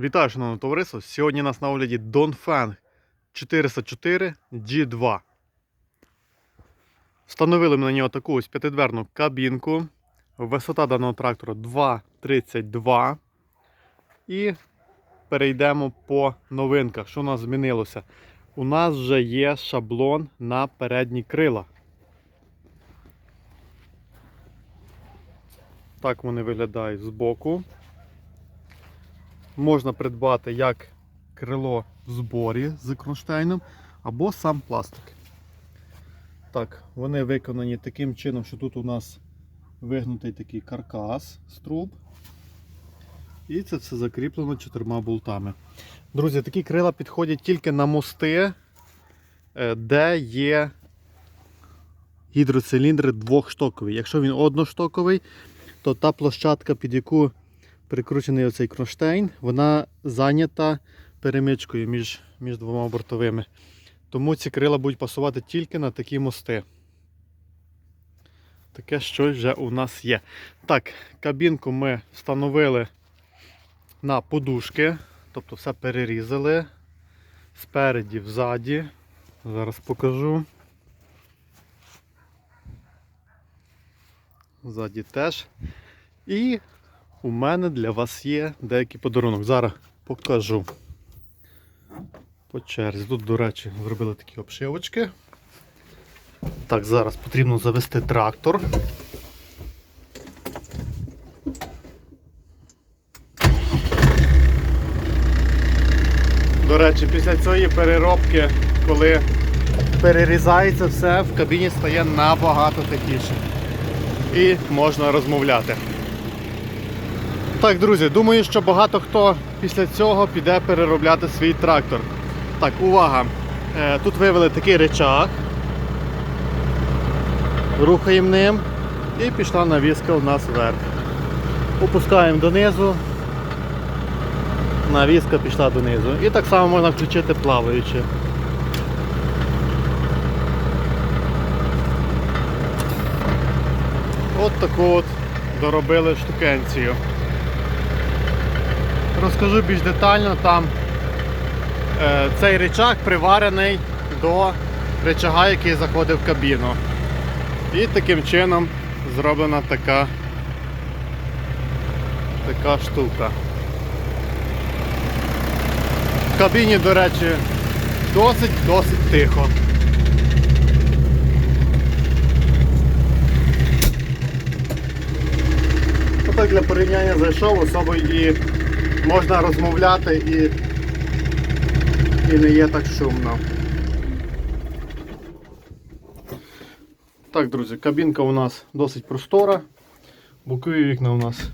Вітаю, шановне товариство. Сьогодні у нас на огляді Dongfeng 404 G2. Встановили ми на нього таку ось п'ятидверну кабінку. Висота даного трактора 2,32. І перейдемо по новинках. Що у нас змінилося? У нас вже є шаблон на передні крила. Так вони виглядають збоку. Можна придбати як крило в зборі з кронштейном, або сам пластик. Так, вони виконані таким чином, що тут у нас вигнутий такий каркас з труб. І це все закріплено чотирма болтами. Друзі, такі крила підходять тільки на мости, е, де є гідроциліндри двохштокові. Якщо він одноштоковий, то та площадка, під яку прикручений оцей кронштейн, вона зайнята перемичкою між, між двома бортовими. Тому ці крила будуть пасувати тільки на такі мости. Таке щось вже у нас є. Так, кабінку ми встановили на подушки, тобто все перерізали спереді, взаді. Зараз покажу. Ззаді теж. І у мене для вас є деякий подарунок. Зараз покажу. По черзі. Тут, до речі, зробили такі обшивочки. Так, зараз потрібно завести трактор. До речі, після цієї переробки, коли перерізається все, в кабіні стає набагато тихіше. І можна розмовляти. Так, друзі, думаю, що багато хто після цього піде переробляти свій трактор. Так, увага! Е, Тут вивели такий речах. Рухаємо ним і пішла навіска у нас вверх. Опускаємо донизу. Навіска пішла донизу. І так само можна включити плаваючи. От таку от доробили штукенцію. Розкажу більш детально, там е, цей речах приварений до речага, який заходив в кабіну. І таким чином зроблена така, така штука. В кабіні, до речі, досить-досить тихо. Так для порівняння зайшов, особо і можна розмовляти і, і не є так шумно. Так, друзі, кабінка у нас досить простора. Бокові вікна у нас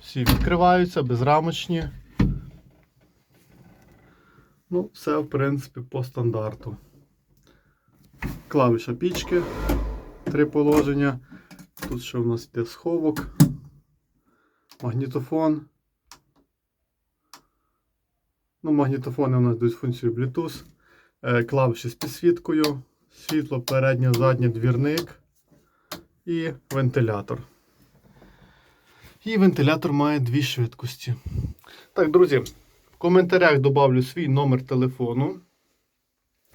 всі відкриваються, безрамочні. Ну, все, в принципі, по стандарту. Клавіша пічки, три положення. Тут ще у нас йде сховок магнітофон. Ну, Магнітофони у нас дають функцію Bluetooth, Е, клавіші з підсвіткою, світло, переднє, заднє двірник і вентилятор. І вентилятор має дві швидкості. Так, друзі, в коментарях добавлю свій номер телефону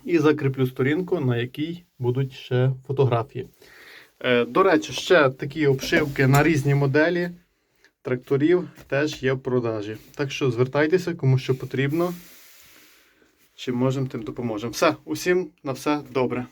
і закріплю сторінку, на якій будуть ще фотографії. Е, До речі, ще такі обшивки на різні моделі тракторів теж є в продажі. Так що звертайтеся, кому що потрібно. Чи можемо, тим допоможемо. Все, усім на все добре.